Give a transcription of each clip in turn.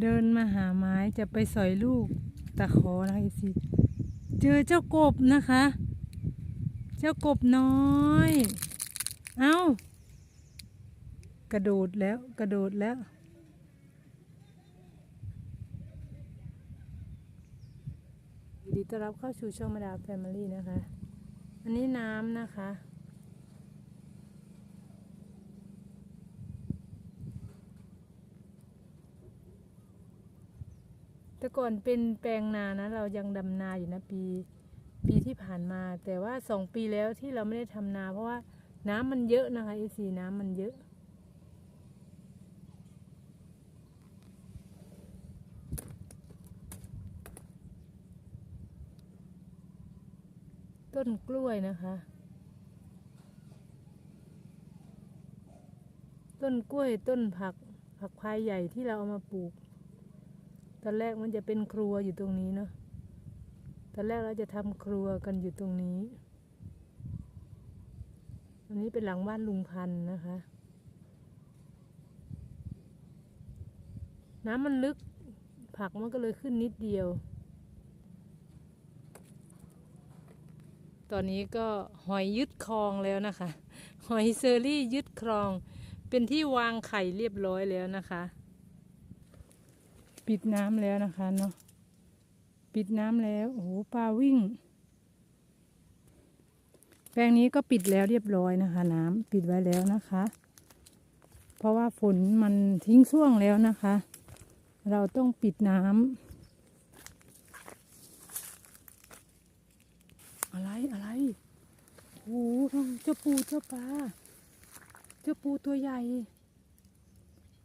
เดินมาหาไม้จะไปสอยลูกตะขอนะคะอีสิเจอเจ้ากบนะคะ เจ้ากบน้อย เอา้ากระโดดแล้วกระโดดแล้ว ดีต้อนรับเข้าสู่ช่องมาดาแฟมิลี่นะคะ อันนี้น้ำนะคะ ก่อนเป็นแปลงนานะ เรายังดำนาอยู่นะปี ปีที่ผ่านมา แต่ว่าสองปีแล้วที่เราไม่ได้ทำนา เพราะว่าน้ำมันเยอะนะคะไอซีน้ำมันเยอะต้นกล้วยนะคะ ต้นกล้วยต้นผักผักพายใหญ่ที่เราเอามาปลูก ตอนแรกมันจะเป็นครัวอยู่ตรงนี้เนาะตอนแรกเราจะทำครัวกันอยู่ตรงนี้ อันนี้เป็นหลังบ้านลุงพันธ์นะคะ น้ำมันลึกผักมันก็เลยขึ้นนิดเดียว ตอนนี้ก็หอยยึดคลองแล้วนะคะ หอยเซอรี่ยึดคลอง เป็นที่วางไข่เรียบร้อยแล้วนะคะ ปิดน้ำแล้วนะคะเนาะปิดน้ำแล้วโอ้โหปลาวิ่ง แปลงนี้ก็ปิดแล้วเรียบร้อยนะคะ น้ำปิดไว้แล้วนะคะ เพราะว่าฝนมันทิ้งช่วงแล้วนะคะ เราต้องปิดน้ำอะไรอะไรโอ้โหทั้งเจ้าปูเจ้าปลาเจ้าปูตัวใหญ่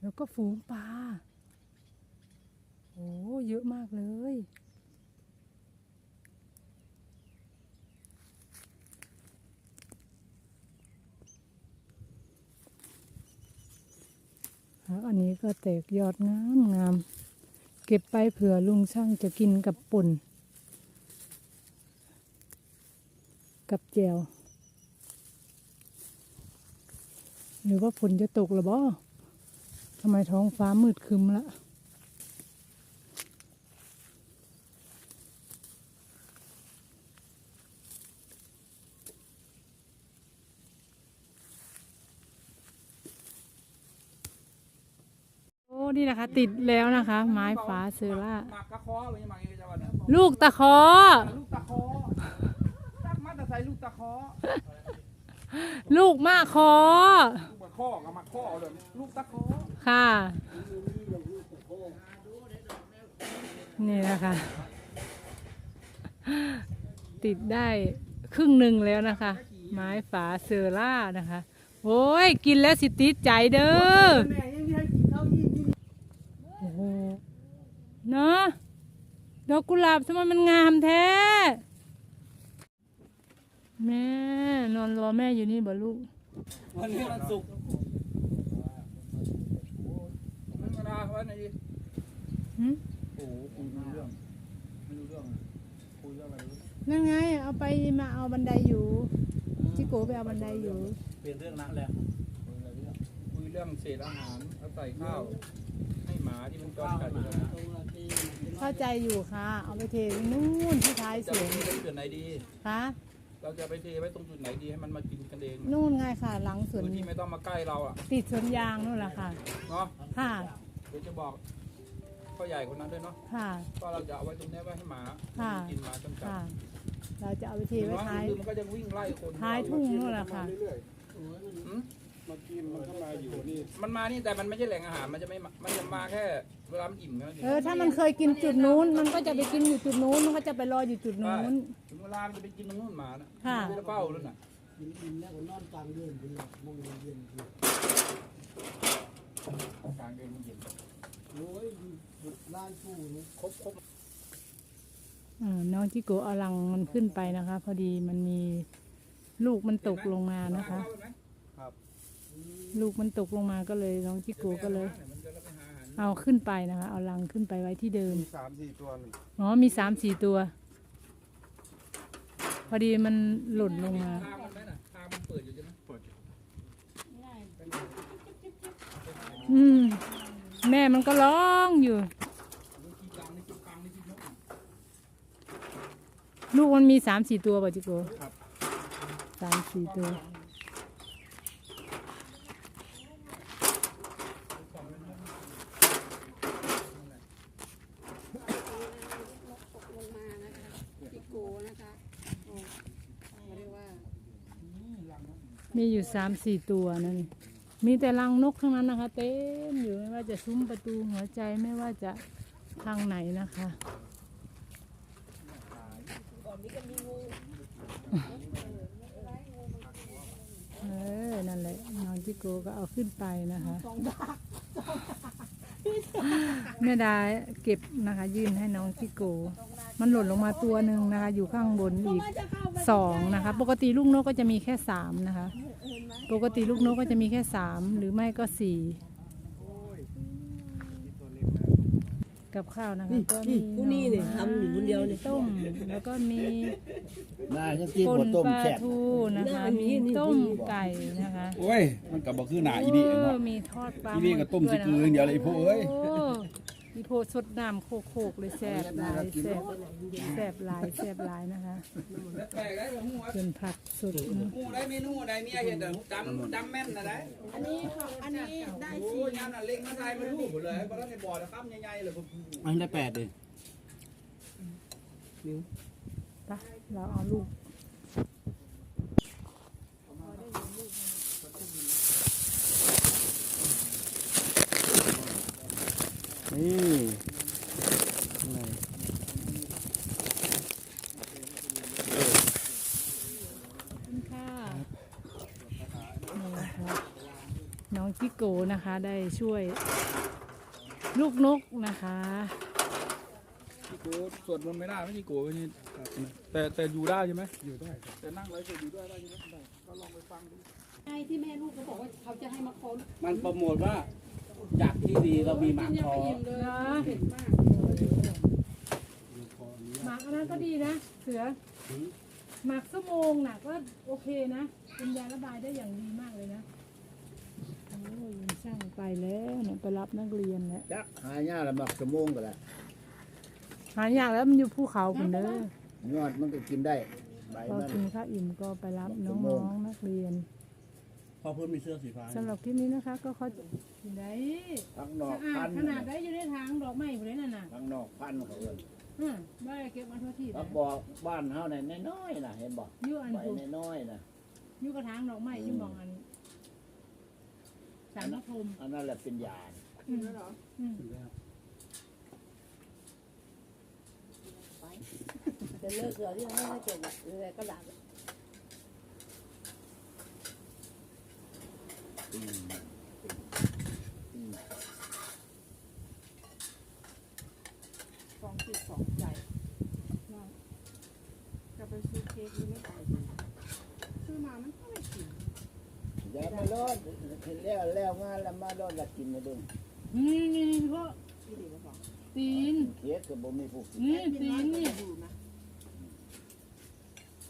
แล้วก็ฝูงปลา โอ้เยอะมากเลย อันนี้ก็แตกยอดงามงาม เก็บไปเผื่อลุงช่างจะกินกับป่น กับแจวหรือว่าฝนจะตกหรือบ่ทำไมท้องฟ้ามืดคึมละ นี่นะคะ ติดแล้วนะคะ ไม้ฝาเซอร่าหมักกระคอไว้ยังไงจะวันเนี่ยลูกตะขอ ลูกตะคอตักมาแต่ใส่ลูกตะคอลูกมากคอลูกตะคอกับมาคอเลยลูกตะคอค่ะ นี่นะคะ ติดได้ครึ่งหนึ่งแล้วนะคะ ไม้ฝาเซอร่านะคะ โอ้ย กินแล้วสิติดใจเด้อ แม่ยังที่ให้กินข้าวยี่นี่ โอ้โห เนาะดอกกุหลาบทำไมมันงามแท้ แม่ นอนรอแม่อยู่นี่บ่ลูก วันนี้วันศุกร์มันมาดาวันไหนดีหึโอ้โหคุยไม่รู้เรื่องไม่รู้เรื่องคุยเรื่องอะไรรู้นั่นไง เอาไปมาเอาบันไดอยู่ จิโกไปเอาบันไดอยู่ เปลี่ยนเรื่องนะแล้ว เรื่องเศษอาหารเอาใส่ข้าว ให้หมาที่มันจอดกัดอยู่นะเข้าใจอยู่ค่ะ เอาไปเทนู่นที่ท้ายสจะไปวนเทไว้จุดไหนดี ค่ะเราจะไปเทไว้ตรงจุดไหนดีให้มันมากินกันเองนู่นไงค่ะ หลังสโดวนยที่ไม่ต้องมาใกล้เราอะติดสวนยางนู่นแหละค่ะ เนาะค่ะเดี๋ยวจะบอกพ่อใหญ่คนนั้นด้วยเนาะค่ะก็เราจะเอาไว้ตรงนี้ไว้ให้หมาค่ะกินหมาจำกัดค่ะ เราจะเอาไปเทถึงไว้ว่าท้าย คือมันก็จะวิ่งไล่คนท้ายทุ่งนู่นแหละค่ะ หืม มากินมันก็มาอยู่นี่มันมานี่แต่มันไม่ใช่แหล่งอาหารมันจะไม่มามันจะมาแค่เวลามันอิ่มนะเออถ้ามันเคยกินจุดนู้น มันก็จะไปกินอยู่จุดนู้นมันก็จะไปรออยู่จุดนู้น ถึงเวลามันจะไปกินตรงนู้นหมานะค่ะ มันจะเป้าแล้วน่ะกินอิ่มแล้วก็นอนกลางเดือนเป็นหลักมองเย็นคือ กลางเดือนมันเย็นโอ้ยลายปูนี่ครบครบอ่าน้องจิโกะเอาลังมันขึ้นไปนะคะ พอดีมันมีลูกมันตกลงมานะคะเข้าไปไหม ลูกมันตกลงมาก็เลยน้องจิโกะก็เลยมันจะไปหาอาหารเอาขึ้นไปนะคะ เอาลังขึ้นไปไว้ที่เดิม มีสามสี่ตัวนี่อ๋อ มีสามสี่ตัว พอดีมันหล่นลงมา ทางมันไหมน่ะทางมันเปิดอยู่ใช่ไหมเปิดอืม แม่มันก็ร้องอยู่ ลูกมันมีสามสี่ตัวป่ะจิโกครับสามสี่ตัว ตกลงมานะคะพี่โกนะคะโอ้เขาเรียกว่า มีอยู่สามสี่ตัวนั่นนี่มีแต่รังนกทั้งนั้นนะคะ เต็มอยู่ไม่ว่าจะซุ้มประตูหัวใจไม่ว่าจะทางไหนนะคะเออ นั่นแหละน้องจิโกก็เอาขึ้นไปนะคะแม่ดาเก็บนะคะ ยื่นให้น้องจิโก มันหล่นลงมาตัวหนึ่งนะคะ อยู่ข้างบนอีก สองนะคะ ปกติลูกนกก็จะมีแค่สามนะคะ ปกติลูกนกก็จะมีแค่สามหรือไม่ก็สี่กับข้าวนะคะก็มีผู้นี้เนี่ยทำอยู่คนเดียวเนี่ยต้มแล้วก็มีน่าจะกินปหมนดต้มปลาแซ่บทูนะคะมีต้มไก่นะคะโอ้ยมันกับบ่คือหนาอีนี่เอเนาะอมีทอดปลาอีนี่ก็ต้มหสิเกลืออย่างเดียวเลยไอ้พวกเอ้ย โอีโพสดน้ำโคกๆเลยแซ่บหลายแซ่บแซ่บหลายแซ่บหลายนะคะแปลกได้บ่ฮู้ว่าจนผักสดนะฮู้ได้เมนูใดเมียเฮ็ดจำจำแม่นนะได้อันนี้ของอันนี้ได้โอ้ยยามน่ะเล็งมาใส่มาดูหมดเลยบ่ได้ในบ่อนะคำใหญ่ๆเลยผมอันได้แปดเลยไปะเราเอาลูก นี่อะไรคุณค่ะนี่นะคะน้องจิโกนะคะได้ช่วย ลูกนกนะคะพี่โกสวดมนต์ไม่ได้ไม่พี่โกนี่แต่แต่อยู่ได้ใช่ไหมอยู่ได้ แต่นั่งไลฟ์สดอยู่ด้วยได้ใช่ไหมได้ก็ลองไปฟังดูไอ้ที่แม่ลูกเขาบอกว่าเขาจะให้มาค้นมันโปรโมทว่า จากที่ดีเรามีหมากยังคอไม่อิ่มเลยเผ็ดมากหมักอันนั้นก็ดีนะ เสือหมักชั่วโมงน่ะก็โอเคนะเป็นยาระบายได้อย่างดีมากเลยนะโอ้ยช่างไปแล้วเนี่ยไปรับนักเรียนแล้วจักหายากละหมักสมงก็แล้วหายากแล้วมันอยู่ภูเขาคุณเด้อยอดมันก็กินได้ใบพอมัน กินข้าวอิ่มก็ไปรับน้องๆนักเรียน พอเพิ่มมีเสื้อสีฟ้าสำหรับคลิปนี้นะคะ ก็เขากินได้ทั้งนอกสะอาพัดนขนาดได้อยู่ในทางดอกไม้อยู่เลยนั่นน่ะทั้งนอกพันเขาเอิ้นอืมได้เก็บมาทั่วที่เขาบอกบ้านเฮาเนี่ยน้อยๆนะเห็นบอกอยู่อันใบผูน้อยๆนะอยู่กระถางดอกไม้อยู่หมองอันสารพระพรหมอันนั้นแหละเป็นยาอืมอืมจะเลิกเสือที่ให้ให้เก็บอะอะไรก็ด่าอืมอืม สองจิตสองใจว่าจะไปซื้อเค้กหรือไม่ไปซื้อมามันก็ไม่กินอย่ามาลอดแล้วแล้วงานแล้วมาลอดละกินมาเบิ่งนี่นี่นี่พ่อที่ดีกว่าบอกตีนเคียดก็บ่มีผู้กินนี่ตีนนี่ดูนะ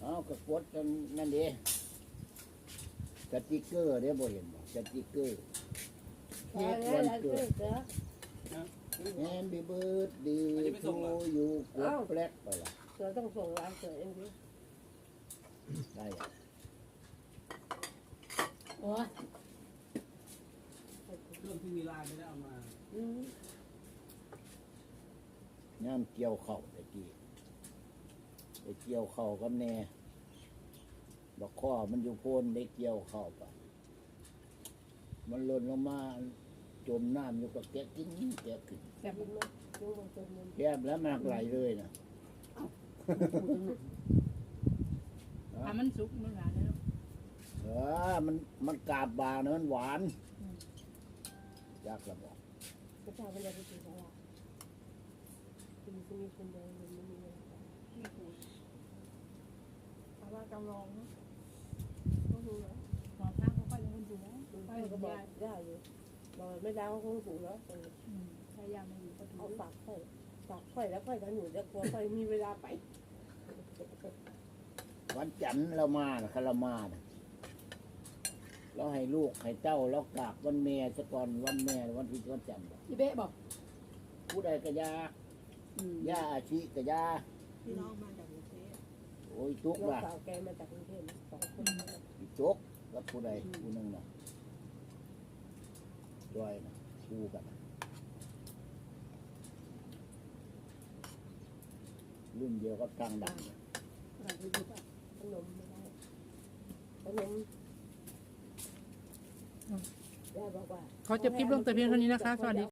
เอาก็กดกันนั่นเด้สติกเกอร์เดี๋ยวบ่เห็นบ่ สติกเกอร์เสืออะไรเสือเสือแฮมบี้เบิร์ดดีทูยูกดแปลกไปละเสือต้องส่งไลน์เสือเองดิได้อะโอ้ยเรื่องที่มีลายไม่ได้เอามาอืมย่ามเกี่ยวเข่าตะกี้ไปเกี่ยวเข่ากับแน่บักข้อมันอยู่โพนได้เกี่ยวเข่าไป มันหล่นลงมาจมน้ำอยู่กับแกะกินแกะขึ้นแต่บุ้มนะบุ้มจนมันแกบแล้วมันไหลเลยนะอะมันสุกมันหวานแล้วเออมันมันกาบบางนะมันหวานยากระบอกก็พาไปเลยไปกินของเราคุณจะมีคนเดียวมันไม่มีเงินเพราะว่ากำลองนะต้องดูแล้วหมอพระเขาก็ยัง คนดูนะคุณไปก็ก็บบออกกได้อยู่บอกไม่ได้ก็คงถูกแล้วพยายามมาอยู่ก็ถูเอากฝากค่อยฝากค่อยแล้วค่อยกันอยู่จะกลัวค่อยมีเวลาไปวันจันทร์เรามานะคารามานะเราให้ลูกให้เต้าแล้วกราบวันแม่ซะก่อนวันแม่วันที่วันจันทร์บอกอีเบ๊ะบอกผู้ใดก็ยาอืมย่าอาชีก็ยาพี่น้องมาจากกรุงเทพโอ้ยตุกน้องล่ะสาวแกมาจากกรุงเทพสองคน อีจก กับผู้ใดผู้หนึงน่ะจอยน่ะคู่กันน่ะรุ่นเดียวกับทางดังน่ะเราไปหยิบอะขนมไม่ได้ขนมย่าบอกว่าเขาจะคลิปลงแต่เพียงเท่านี้นะคะ สวัสดี